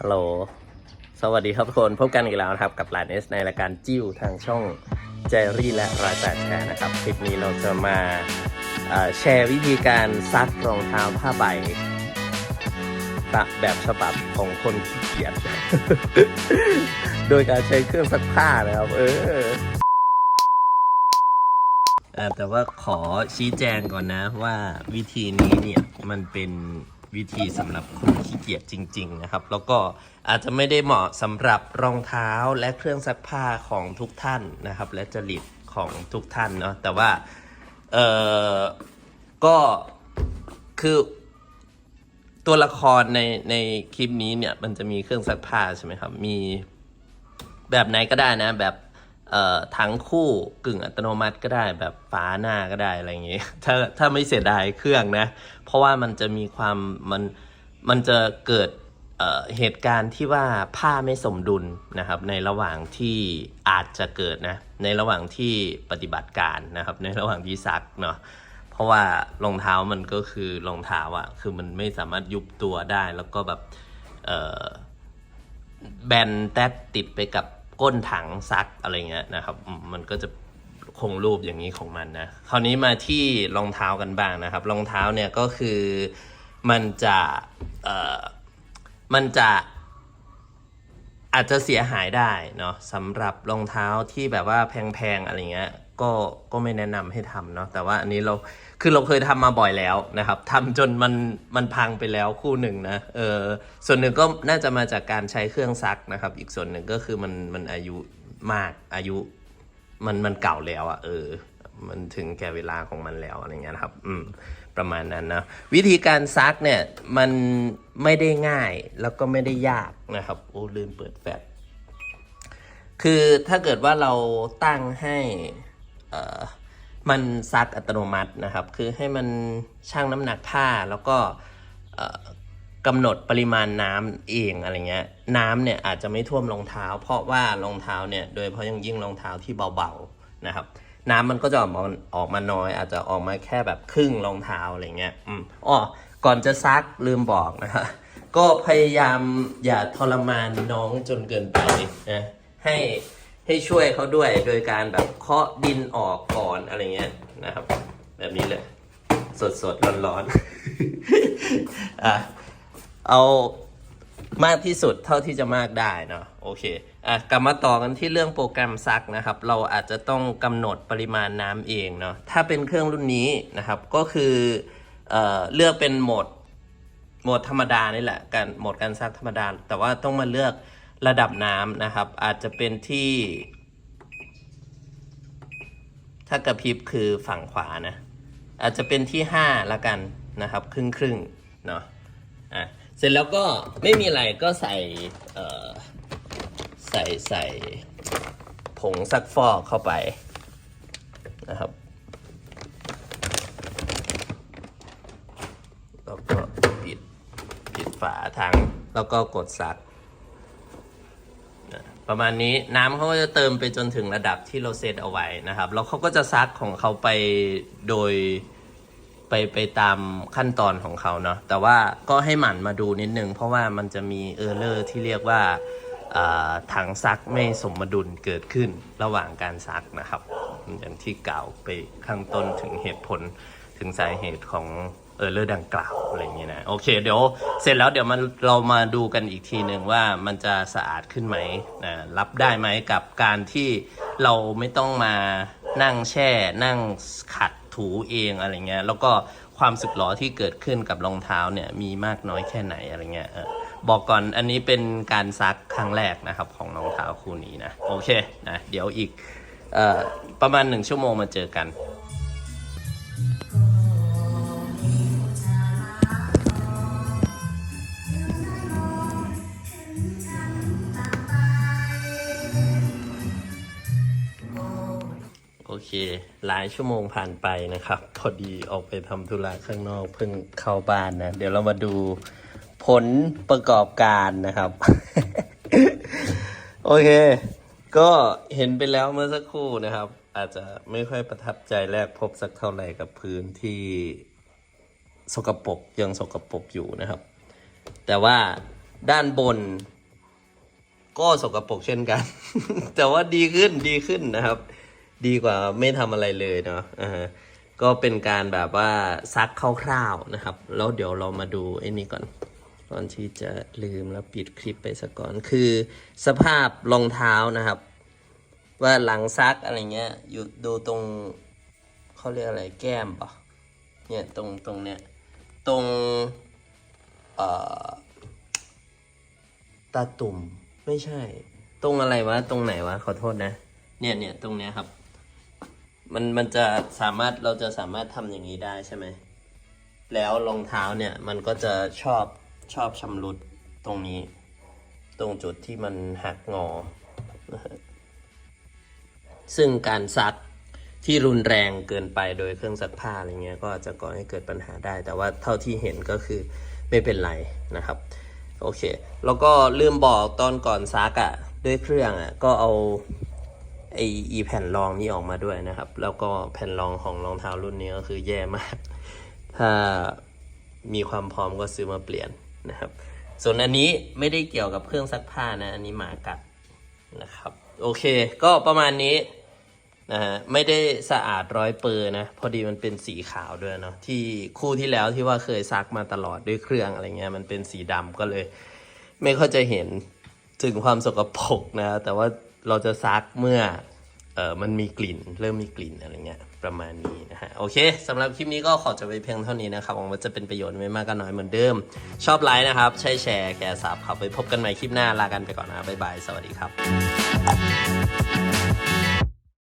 ฮัลโหล สวัสดีครับทุกคน พบกันอีกแล้วนะครับ กับลานเอสในรายการจิ้วทางช่องเจรี่และรายแปดแชร์นะครับ คลิปนี้เราจะมาแชร์วิธีการซักรองเท้าผ้าใบตะแบบฉบับของคนขี้เกียจ โดยการใช้เครื่องซักผ้านะครับ เออแต่ว่าขอชี้แจงก่อนนะว่าวิธีนี้เนี่ยมันเป็น วิธีสำหรับคนขี้เกียจจริง ๆ นะครับ แล้วก็อาจจะไม่ได้เหมาะสำหรับรองเท้าและเครื่องซักผ้าของทุกท่านนะครับ และจริตของทุกท่านเนาะแต่ว่าเออก็คือตัวละครในในคลิปนี้เนี่ยมันจะมีเครื่องซักผ้าใช่ไหมครับ มีแบบไหนก็ได้นะแบบ เอ่อทั้งคู่กึ่งอัตโนมัติก็ได้แบบฝาหน้าก็ได้อะไรอย่างเงี้ยถ้าถ้าไม่เสียดายเครื่องนะ เพราะว่ามันจะมีความมันมันจะเกิดเเหตุการณ์ที่ว่าผ้าไม่สมดุลนะครับ ในระหว่างที่อาจจะเกิดนะ ในระหว่างที่ปฏิบัติการนะครับ ในระหว่างที่ซักเนาะเพราะว่ารองเท้ามันก็คือรองเท้าอะคือมันไม่สามารถยุบตัวได้ แล้วก็แบบแบนแต๊ดติดไปกับ ก้นถังซักอะไรเงี้ยนะครับมมันก็จะคงรูปอย่างนี้ของมันนะ คราวนี้มาที่รองเท้ากันบ้างนะครับ รองเท้าเนี่ยก็คือมันจะเอ่อมันจะอาจจะเสียหายได้เนาะสำหรับรองเท้าที่แบบว่าแพงๆอะไรเงี้ย ก็ก็ไม่แนะนำให้ทำเนาะแต่ว่าอันนี้เราคือเราเคยทำมาบ่อยแล้วนะครับทำจนมันมันพังไปแล้วคู่หนึ่งนะเออส่วนหนึ่งก็น่าจะมาจากการใช้เครื่องซักนะครับ อีกส่วนหนึ่งก็คือมันมันอายุมากอายุมันมันเก่าแล้วอะ่ะเออ มันถึงแก่เวลาของมันแล้วอะไรเงี้ยครับ อืม ประมาณนั้นนะวิธีการซักเนี่ยมันไม่ได้ง่ายแล้วก็ไม่ได้ยากนะครับ โอ้ลืมเปิดแฟลชคือถ้าเกิดว่าเราตั้งให้ มันซักอัตโนมัตินะครับ คือให้มันชั่งน้ำหนักผ้าแล้วก็กำหนดปริมาณน้ำเองอะไรเงี้ยน้ำเนี่ยอาจจะไม่ท่วมรองเท้า เพราะว่ารองเท้าเนี่ยโดยเฉพาะยังยิ่งรองเท้าที่เบาๆนะครับ น้ำมันก็จะออกมาออกมาน้อย อาจจะออกมาแค่แบบครึ่งรองเท้าอะไรเงี้ยอืมอ๋อก่อนจะซักลืมบอกนะฮะก็พยายามอย่าทรมานน้องจนเกินไปนะให้ ให้ช่วยเขาด้วยโดยการแบบเคาะดินออกก่อนอะไรเงี้ยนะครับ แบบนี้เลยสดสดร้อนร้อนๆอะเอามากที่สุดเท่าที่จะมากได้เนาะโอเคอะกลับมาต่อกันที่เรื่องโปรแกรมซักนะครับ เราอาจจะต้องกำหนดปริมาณน้ำเองเนาะถ้าเป็นเครื่องรุ่นนี้นะครับ ก็คือเอ่อเลือกเป็นโหมดโหมดธรรมดานี่แหละการโหมดการซักธรรมดา แต่ว่าต้องมาเลือก ระดับน้ำนะครับ อาจจะเป็นที่ ถ้ากระพริบคือฝั่งขวานะ อาจจะเป็นที่5ละกันนะครับ ครึ่งครึ่งเนาะอะเสร็จแล้วก็ไม่มีอะไรก็ใส่ใส่ใส่ผงซักฟอกเข้าไปนะครับแล้วก็ปิดปิดฝาถังแล้วก็กดซัก ประมาณนี้น้ำเขาก็จะเติมไปจนถึงระดับที่เราเซตเอาไว้นะครับ แล้วเขาก็จะซักของเขาไปโดยไปไปตามขั้นตอนของเขาเนาะแต่ว่าก็ให้หมั่นมาดูนิดนึง เพราะว่ามันจะมีเออร์เลอร์ที่เรียกว่าอ่าถังซักไม่สมดุลเกิดขึ้นระหว่างการซักนะครับ อย่างที่กล่าวไปข้างต้นถึงเหตุผลถึงสาเหตุของ เออร์เลอร์ดังกล่าวอะไรอย่างเงี้ยนะ โอเค เดี๋ยวเสร็จแล้วเดี๋ยวมันเรามาดูกันอีกทีหนึ่งว่ามันจะสะอาดขึ้นไหมนะรับได้ไหมกับการที่เราไม่ต้องมานั่งแช่ นั่งขัดถูเองอะไรเงี้ยแล้วก็ความสึกหรอที่เกิดขึ้นกับรองเท้าเนี่ยมีมากน้อยแค่ไหนอะไรเงี้ยเออบอกก่อนอันนี้เป็นการซักครั้งแรกนะครับของรองเท้าคู่นี้นะ โอเคนะเดี๋ยวอีกออประมาณหนึ่งชั่วโมงมาเจอกัน หลายชั่วโมงผ่านไปนะครับ พอดีออกไปทำธุระข้างนอกเพิ่งเข้าบ้านนะ เดี๋ยวเรามาดูผลประกอบการนะครับ โอเค ก็เห็นไปแล้วเมื่อสักครู่นะครับ อาจจะไม่ค่อยประทับใจแรกพบสักเท่าไหร่กับพื้นที่สกปรกยังสกปรกอยู่นะครับ แต่ว่าด้านบนก็สกปรกเช่นกัน แต่ว่าดีขึ้นดีขึ้นนะครับ ดีกว่าไม่ทำอะไรเลยเนาะอ่าก็เป็นการแบบว่าซักคร่าวๆนะครับ แล้วเดี๋ยวเรามาดูไอ้นี่ก่อน ก่อนที่จะลืมแล้วปิดคลิปไปซะก่อน คือสภาพรองเท้านะครับ ว่าหลังซักอะไรเงี้ย อยู่ดูตรงเขาเรียกอะไรแก้มปะเนี่ยตรงตรงเนี้ยตรงเอ่อตาตุ่มไม่ใช่ ตรงอะไรวะ ตรงไหนวะ ขอโทษนะ เนี่ยเนี่ยตรงเนี้ยครับ มันมันจะสามารถเราจะสามารถทำอย่างนี้ได้ใช่ไหม แล้วรองเท้าเนี่ยมันก็จะชอบชอบชำรุดตรงนี้ ตรงจุดที่มันหักงอ ซึ่งการซักที่รุนแรงเกินไปโดยเครื่องซักผ้าอะไรเงี้ยก็อาจจะก่อให้เกิดปัญหาได้ แต่ว่าเท่าที่เห็นก็คือไม่เป็นไรนะครับ โอเค แล้วก็ลืมบอกตอนก่อนซักอะ่ะ ด้วยเครื่องอะ่ะก็เอา ไออีแผ่นรองนี้ออกมาด้วยนะครับ แล้วก็แผ่นรองของรองเท้ารุ่นนี้ก็คือแย่มาก ถ้ามีความพร้อมก็ซื้อมาเปลี่ยนนะครับ ส่วนอันนี้ไม่ได้เกี่ยวกับเครื่องซักผ้านะ อันนี้หมากัดนะครับ โอเค ก็ประมาณนี้นะฮะไม่ได้สะอาดร้อยเปอร์นะ พอดีมันเป็นสีขาวด้วยเนาะที่คู่ที่แล้วที่ว่าเคยซักมาตลอดด้วยเครื่องอะไรเงี้ยมันเป็นสีดำก็เลย ไม่ค่อยจะเห็นถึงความสกปรกนะ แต่ว่า เราจะซักเมื่อเออมันมีกลิ่น เริ่มมีกลิ่นอะไรเงี้ยประมาณนี้นะฮะโอเคสำหรับคลิปนี้ก็ขอจบไปเพียงเท่านี้นะครับหวังว่าจะเป็นประโยชน์ไม่มากก็น้อยเหมือนเดิม ชอบไลค์นะครับ ใช่แชร์แกสับครับไปพบกันใหม่คลิปหน้าลากันไปก่อนนะบ๊ายบาย สวัสดีครับ